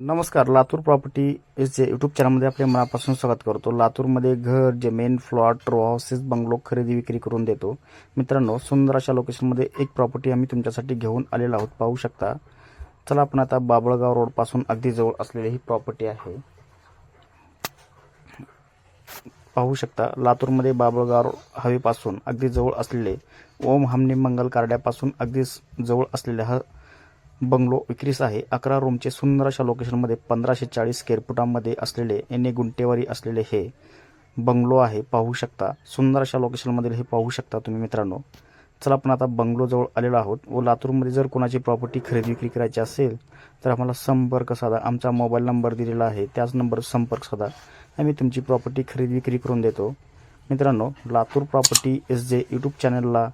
नमस्कार लातूर प्रॉपर्टी जे यूट्यूब चॅनलमध्ये आपले मनापासून स्वागत करतो. लातूरमध्ये घर जमीन फ्लॉट रो हाऊसेस बंगलो खरेदी विक्री करून देतो. मित्रांनो सुंदर अशा लोकेशनमध्ये एक प्रॉपर्टी आम्ही तुमच्यासाठी घेऊन आलेलो आहोत. पाहू शकता. चला आपण आता बाबळगाव रोडपासून अगदी जवळ असलेली ही प्रॉपर्टी आहे. पाहू शकता लातूरमध्ये बाबळगाव हवेपासून अगदी जवळ असलेले ओम हमनी मंगल कार्ड्यापासून अगदी जवळ असलेल्या हा बंगलो विक्रीस आहे. अकरा रूमचे सुंदर अशा लोकेशनमध्ये पंधराशे चाळीस स्क्वेअर फुटामध्ये असलेले एने गुंटेवारी असलेले हे बंगलो आहे. पाहू शकता. सुंदर अशा लोकेशनमधील हे पाहू शकता तुम्ही मित्रांनो. चला आपण आता बंगलोजवळ आलेलो आहोत. व लातूरमध्ये जर कोणाची प्रॉपर्टी खरेदी विक्री करायची असेल तर आम्हाला संपर्क साधा. आमचा मोबाईल नंबर दिलेला आहे. त्याच नंबर संपर्क साधा. आम्ही तुमची प्रॉपर्टी खरेदी विक्री करून देतो. मित्रांनो Latur property S J YouTube चॅनलला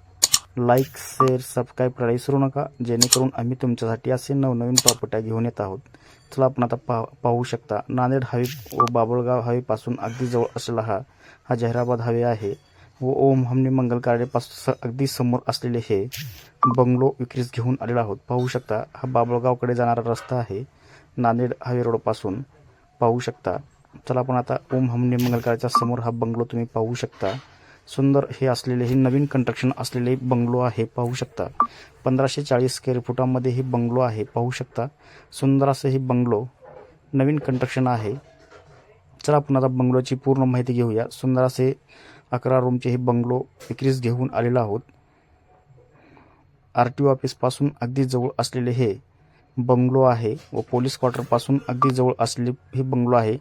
लाईक शेअर सबस्क्राईब करायला विसरू नका. जेणेकरून आम्ही तुमच्यासाठी असे नवनवीन प्रॉपर्ट्या घेऊन येत आहोत. चला आपण आता पा पाहू शकता. नांदेड हवे व बाबळगाव हवेपासून अगदी जवळ असलेला हा हा जाहिराबाद हवे आहे व ओम हमनी मंगल स अगदी समोर असलेले हे बंगलो विक्रीस घेऊन आलेला आहोत. पाहू शकता हा बाबळगावकडे जाणारा रस्ता आहे. नांदेड हायवे रोडपासून पाहू शकता. चला आपण आता ओम हमनी मंगल कार्डच्या समोर हा बंगलो तुम्ही पाहू शकता. सुंदर हे असलेले हे नवीन कंस्ट्रक्शन असलेले बंगलो आहे पाहू शकता. पंधराशे चाळीस स्क्वेअर फुटामध्ये हे बंगलो आहे पाहू शकता. सुंदर असं हे बंगलो नवीन कंस्ट्रक्शन आहे. चला आपण आता बंगलोची पूर्ण माहिती घेऊया. सुंदर असे अकरा रूमचे हे बंगलो विक्रीस घेऊन आलेलो आहोत. आर टी ओ ऑफिसपासून अगदी जवळ असलेले हे बंगलो आहे व पोलीस क्वार्टरपासून अगदी जवळ असलेले हे बंगलो आहे.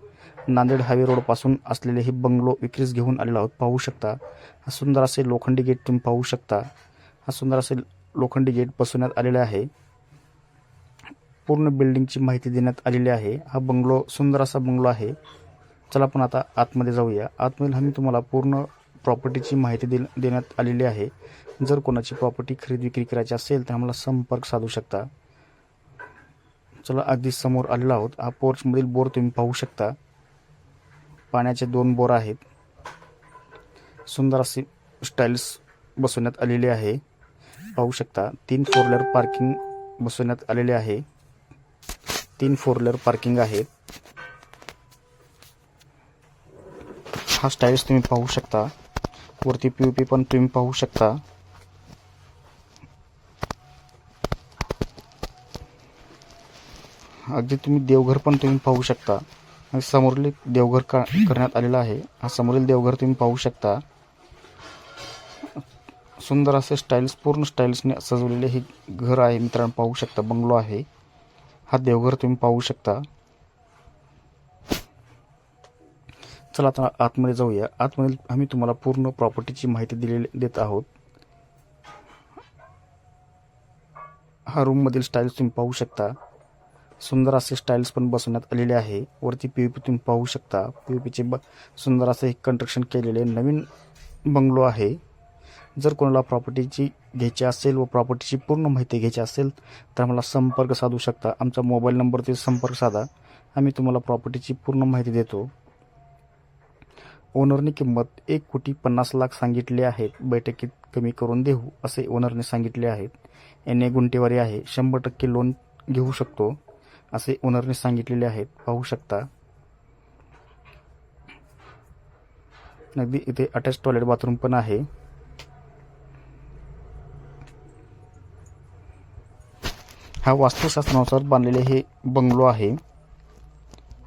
नांदेड हायवे रोडपासून असलेले हे बंगलो विक्रीस घेऊन आलेलो आहोत. पाहू शकता. हा सुंदर असे लोखंडी गेट तुम्ही पाहू शकता. हा सुंदर असे लोखंडी गेट बसवण्यात आलेले आहे. पूर्ण बिल्डिंगची माहिती देण्यात आलेली आहे. हा बंगलो सुंदर असा बंगलो आहे. चला आपण आता आतमध्ये जाऊया. आतमध्ये आम्ही तुम्हाला पूर्ण प्रॉपर्टीची माहिती दे देण्यात आलेली आहे. जर कोणाची प्रॉपर्टी खरेदी विक्री करायची असेल तर आम्हाला संपर्क साधू शकता. चला अगदी समोर आलेलो आहोत. हा पोर्चमधील बोर तुम्ही पाहू शकता. पाण्याचे दोन बोर आहेत. सुंदर असे स्टाईल्स बसवण्यात आलेले आहे. पाहू शकता तीन फोर व्हीलर पार्किंग बसवण्यात आलेले आहे. तीन फोर व्हीलर पार्किंग आहे. हा स्टाईल्स तुम्ही पाहू शकता. वरती पी पी पण तुम्ही पाहू शकता. अगदी तुम्ही देवघर पण तुम्ही पाहू शकता. आणि समोरील देवघर का करण्यात आलेलं आहे. हा समोरील देवघर तुम्ही पाहू शकता. सुंदर असे स्टाईल्स पूर्ण स्टाईल्सने सजवलेले हे घर आहे. मित्रांनो पाहू शकता बंगलो आहे. हा देवघर तुम्ही पाहू शकता. चला आता आतमध्ये जाऊया. आतमध्ये आम्ही तुम्हाला पूर्ण प्रॉपर्टीची माहिती दिलेली देत आहोत. हा रूममधील स्टाईल्स तुम्ही पाहू शकता. सुंदर असे स्टाईल्स पण बसवण्यात आलेले आहे. वरती पी पी तुम्ही पाहू शकता. पी पीचे ब सुंदर असे एक कंस्ट्रक्शन केलेले नवीन बंगलो आहे. जर कोणाला प्रॉपर्टीची घ्यायची असेल व प्रॉपर्टीची पूर्ण माहिती घ्यायची असेल तर आम्हाला संपर्क साधू शकता. आमचा मोबाईल नंबरवरती संपर्क साधा. आम्ही तुम्हाला प्रॉपर्टीची पूर्ण माहिती देतो. ओनरने किंमत एक कोटी पन्नास लाख सांगितले आहेत बैठकीत कमी करून देऊ असे ओनरने सांगितले आहेत एन ए गुंटेवारी आहे. शंभर टक्के लोन घेऊ शकतो. असे ओनरने सांगितलेले आहेत. पाहू शकता. अगदी इथे अटॅच टॉयलेट बाथरूम पण आहे. हा वास्तुशास्त्रानुसार बांधलेले हे बंगलो आहे.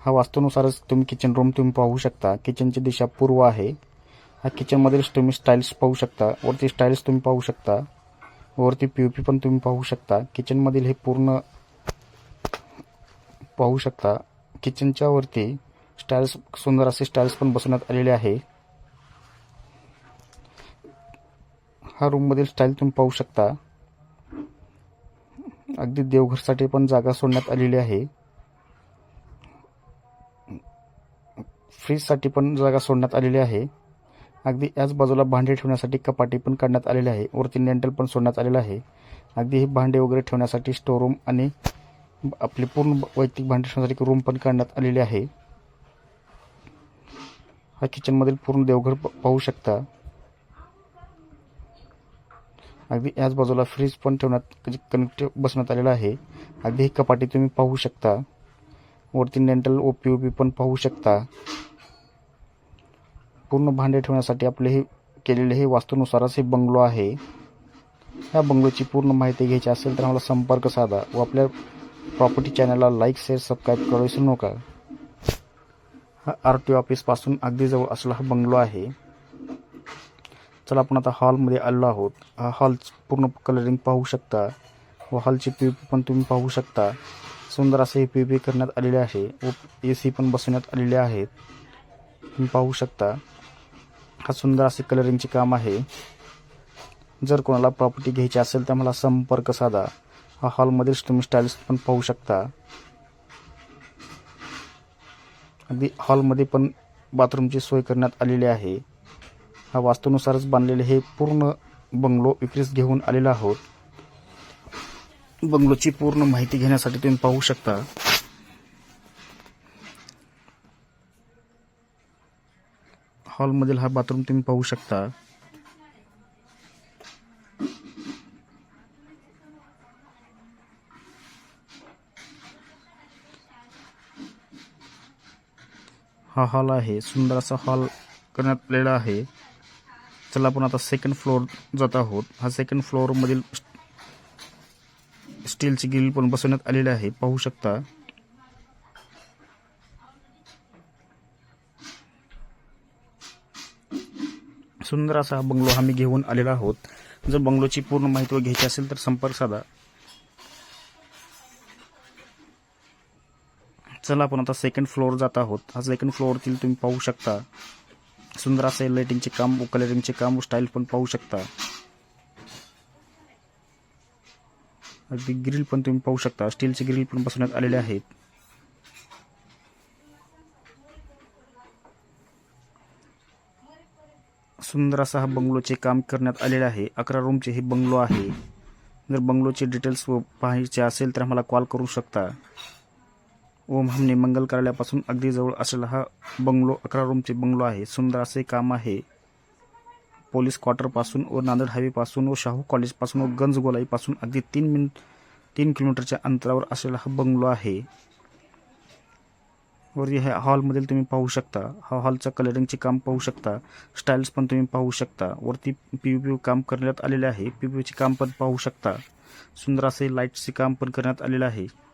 हा वास्तूनुसारच तुम्ही किचन रूम तुम्ही पाहू शकता. किचनची दिशा पूर्व आहे. हा किचनमधील तुम्ही स्टाईल्स पाहू शकता. वरती स्टाईल्स तुम्ही पाहू शकता. वरती पी पी पण तुम्ही पाहू शकता. किचनमधील हे पूर्ण पाहू शकता किचनच्या वरती स्टाईल्स सुंदर असे स्टाईल्स पण बसवण्यात आलेले आहे. हा रूममधील स्टाईल तुम्ही पाहू शकता. अगदी देवघरसाठी पण जागा सोडण्यात आलेली आहे. फ्रीजसाठी पण जागा सोडण्यात आलेली आहे. अगदी याच बाजूला भांडे ठेवण्यासाठी कपाटी पण काढण्यात आलेली आहे. वरती नेंटल पण सोडण्यात आलेलं आहे. अगदी हे भांडे वगैरे ठेवण्यासाठी स्टोर रूम आणि आपली पूर्ण वैयक्तिक भांडे ठेवण्यासाठी रूम पण काढण्यात आलेली आहे. हा किचनमधील पूर्ण देवघर पाहू शकता. अगदी याच बाजूला फ्रीज पण ठेवण्यात म्हणजे कनेक्ट बसण्यात आलेला आहे. अगदी ही कपाटी तुम्ही पाहू शकता. वरती dental O P O P पण पाहू शकता. पूर्ण भांडे ठेवण्यासाठी आपले हे केलेले हे वास्तूनुसारच हे बंगलो आहे. या बंगलोची पूर्ण माहिती घ्यायची असेल तर आम्हाला संपर्क साधा व आपल्या प्रॉपर्टी चॅनलला लाईक शेअर सबस्क्राईब करू विसरू नका. हा आर टी ऑफिसपासून अगदी जवळ असला हा बंगलो आहे. चला आपण आता हॉलमध्ये आलेलो आहोत. हा हॉल पूर्ण कलरिंग पाहू शकता. व हॉलची पी पी पण तुम्ही पाहू शकता. सुंदर असे पी पी करण्यात आलेले आहे. व ए सी पण बसवण्यात आलेले आहेत तुम्ही पाहू शकता. हा सुंदर असे कलरिंगचे काम आहे. जर कोणाला प्रॉपर्टी घ्यायची असेल तर मला संपर्क साधा. हा हॉलमधील तुम्ही स्टाईल्स पण पाहू शकता. अगदी हॉलमध्ये पण बाथरूमची सोय करण्यात आलेली आहे. हा वास्तूनुसारच बांधलेले हे पूर्ण बंगलो विक्रीस घेऊन आलेला आहोत. बंगलोची पूर्ण माहिती घेण्यासाठी तुम्ही पाहू शकता. हॉलमधील हा बाथरूम तुम्ही पाहू शकता. हॉल आहे. सुंदर असा हॉल करण्यात आलेला आहे. चला आपण आता सेकंड फ्लोअर जात आहोत. हा सेकंड फ्लोअरमधील स्टीलची ग्रिल पण बसवण्यात आलेली आहे. पाहू शकता. सुंदर असा हा बंगलो आम्ही घेऊन आलेला आहोत. जर बंगलोची पूर्ण माहिती घ्यायची असेल तर संपर्क साधा. चला आपण आता सेकंड फ्लोअर जात आहोत. हा सेकंड फ्लोअरतील तुम्ही पाहू शकता. सुंदर असे लाइटिंगचे काम व कलरिंगचे काम व स्टाईल पण पाहू शकता. अगदी ग्रिल पण तुम्ही पाहू शकता. स्टीलचे ग्रिल पण बसवण्यात आलेले आहेत. सुंदर असा हा बंगलोचे काम करण्यात आलेले आहे. अकरा रूमचे हे बंगलो आहे. जर बंगलोचे डिटेल्स पाहायचे असेल तर आम्हाला कॉल करू शकता. ओम हमने मंगल कार्यालयापासून अगदी जवळ असलेला हा बंगलो अकरा रूमचे बंगलो आहे. सुंदर असे काम आहे. पोलीस क्वार्टरपासून व नांदेड हायवेपासून व शाहू कॉलेजपासून व गंजगोलाईपासून अगदी तीन मिन तीन किलोमीटरच्या अंतरावर असलेला हा बंगलो आहे. वरती ह्या हॉलमधील तुम्ही पाहू शकता. हा हॉलचं कलरिंगचे काम पाहू शकता. स्टाईल्स पण तुम्ही पाहू शकता. वरती पी यू पी काम करण्यात आलेले आहे. पी पी चे काम पण पाहू शकता. सुंदर असे लाईटचे काम पण करण्यात आलेलं आहे.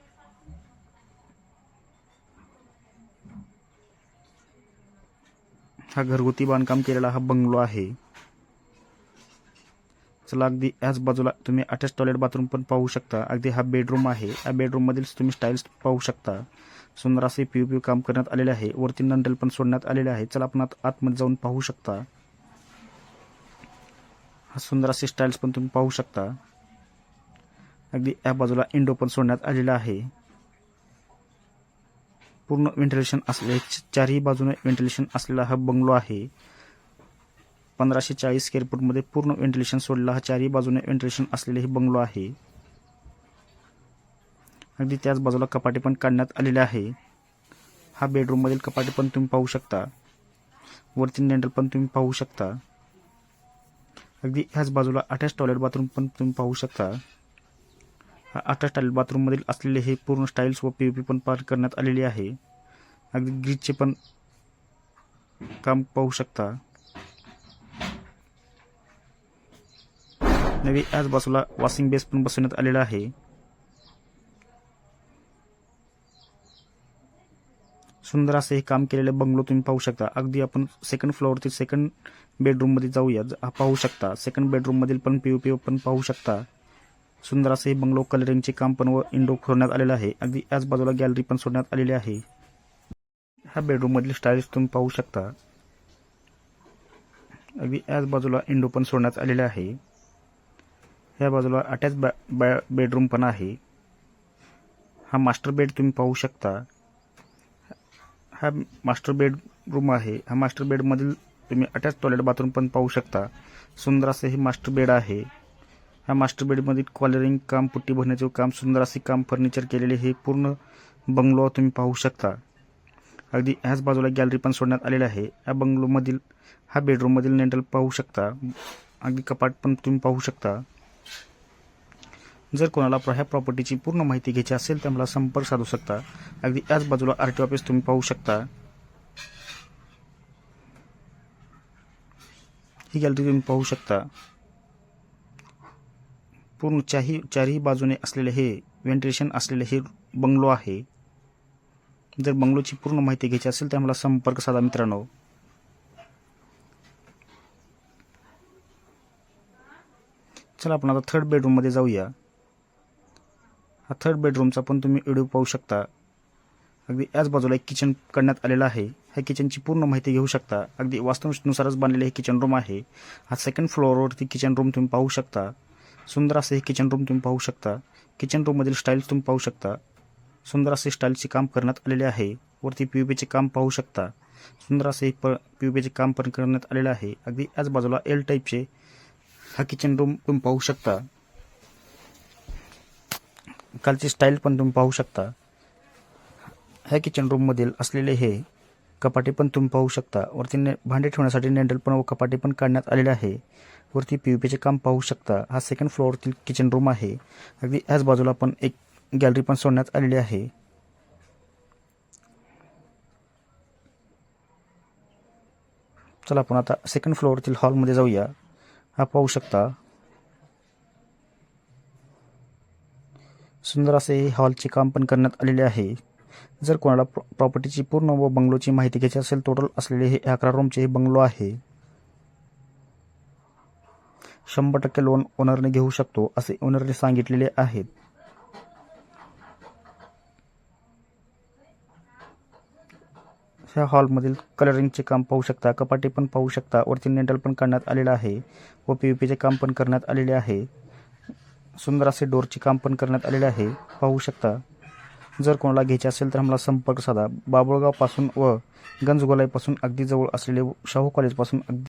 हा घरगुती बांधकाम केलेला हा बंगलो आहे. चला अगदी याच बाजूला तुम्ही अटॅच टॉयलेट बाथरूम पण पाहू शकता. अगदी हा बेडरूम आहे. या बेडरूम मधील तुम्ही स्टाईल्स पाहू शकता. सुंदर असे पी पी काम करण्यात आलेले आहे. वरती नंडल पण सोडण्यात आलेले आहे. चला आपण आतमध्ये जाऊन पाहू शकता. हा सुंदर असे स्टाईल्स पण तुम्ही पाहू शकता. अगदी या बाजूला इंडो पण सोडण्यात आलेला आहे. पूर्ण व्हेंटिलेशन असले चारही बाजूने व्हेंटिलेशन असलेला हा बंगलो आहे. पंधराशे चाळीस स्क्वेअर फूटमध्ये पूर्ण व्हेंटिलेशन सोडलेला हा चारही बाजूने व्हेंटिलेशन असलेले हे बंगलो आहे. अगदी त्याच बाजूला कपाटे पण काढण्यात आलेले आहे. हा बेडरूममधील कपाटे पण तुम्ही पाहू शकता. वरती नेंडल पण तुम्ही पाहू शकता. अगदी ह्याच बाजूला अटॅच टॉयलेट बाथरूम पण तुम्ही पाहू शकता. हा स्टाईल बाथरूममधील असलेले हे पूर्ण स्टाईल्स व पी पी पण पार करण्यात आलेली आहे. अगदी ग्रीजचे पण काम पाहू शकता. नवी याच बाजूला वॉशिंग बेस पण बसवण्यात आलेला आहे. सुंदर असे हे काम केलेले बंगलो तुम्ही पाहू शकता. अगदी आपण सेकंड फ्लोअरतील सेकंड बेडरूममध्ये जाऊया हा पाहू शकता. सेकंड बेडरूममधील पण पी पी पण पाहू शकता. सुंदर असे हे बंगलो कलरिंगचे काम पण व इंडो सोडण्यात आलेलं आहे. अगदी याच बाजूला गॅलरी पण सोडण्यात आलेली आहे. ह्या बेडरूममधील स्टाईल्स तुम्ही पाहू शकता. अगदी याच बाजूला इंडो पण सोडण्यात आलेला आहे. ह्या बाजूला अटॅच बॅ बॅ बेडरूम पण आहे. हा मास्टर बेड तुम्ही पाहू शकता. हा मास्टर बेडरूम आहे. हा मास्टर बेडमधील तुम्ही अटॅच टॉयलेट बाथरूम पण पाहू शकता. सुंदर असे हे मास्टर बेड आहे. ह्या मास्टर बेडमधील कॉलरिंग काम पुट्टी भरण्याचे काम सुंदर असे काम फर्निचर केलेले हे पूर्ण बंगलो तुम्ही पाहू शकता. अगदी ह्याच बाजूला गॅलरी पण सोडण्यात आलेली आहे. या बंगलोमधील हा बेडरूममधील नेंटल पाहू शकता. अगदी कपाट पण तुम्ही पाहू शकता. जर कोणाला प्र- ह्या प्रॉपर्टीची पूर्ण माहिती घ्यायची असेल तर मला संपर्क साधू शकता. अगदी याच बाजूला आर टी ऑफिस तुम्ही पाहू शकता. ही गॅलरी तुम्ही पाहू शकता. पूर्ण चारही चारही बाजूने असलेले हे व्हेंटिलेशन असलेले हे बंगलो आहे. जर बंगलोची पूर्ण माहिती घ्यायची असेल तर मला संपर्क साधा मित्रांनो. चला आपण आता थर्ड बेडरूममध्ये जाऊया. हा थर्ड बेडरूमचा पण तुम्ही व्हिडिओ पाहू शकता. अगदी याच बाजूला एक किचन करण्यात आलेलं आहे. ह्या किचनची पूर्ण माहिती घेऊ शकता. अगदी वास्तुनुसारच बांधलेले हे किचन रूम आहे. हा सेकंड फ्लोअरवरती किचन रूम तुम्ही पाहू शकता. सुंदर असे हे किचन रूम तुम्ही पाहू शकता. किचन रूममधील स्टाईल्स तुम्ही पाहू शकता. सुंदर असे स्टाईलचे काम करण्यात आलेले आहे. वरती पी पीचे काम पाहू शकता. सुंदर असे प पी पीचे काम पण करण्यात आलेले आहे. अगदी याच बाजूला एल टाईपचे हा किचन रूम तुम्ही पाहू शकता. कालची स्टाईल पण तुम्ही पाहू शकता. ह्या किचन रूममधील असलेले हे कपाटे पण तुम्ही पाहू शकता. वरती ने भांडे ठेवण्यासाठी नॅन्डल पण व कपाटे पण काढण्यात आलेले आहे. वरती पी पीचे काम पाहू शकता. हा सेकंड फ्लोअरतील किचन रूम आहे. अगदी ह्याच बाजूला पण एक गॅलरी पण सोडण्यात आलेली आहे. चला आपण आता सेकंड फ्लोअरतील हॉलमध्ये जाऊया. हा पाहू शकता. सुंदर असे हे हॉलचे काम पण करण्यात आलेले आहे. जर कोणाला प्रॉ प्रॉपर्टीची पूर्ण व बंगलोची माहिती घ्यायची असेल टोटल असलेले हे अकरा रूमचे हे बंगलो आहे. शंभर टक्के लोन ओनरने घेऊ शकतो असे ओनरने सांगितलेले आहेत. ह्या हॉलमधील कलरिंगचे काम पाहू शकता कपाटे पण पाहू शकता वरती नेंटल पण करण्यात आलेलं आहे व पी पीचे काम पण करण्यात आलेले आहे सुंदर असे डोरचे काम पण करण्यात आलेले आहे पाहू शकता. जर कोणाला घ्यायचे असेल तर आम्हाला संपर्क साधा. बाबुळगावपासून व गंजगोलाईपासून अगदी जवळ असलेले शाहू कॉलेजपासून अगदी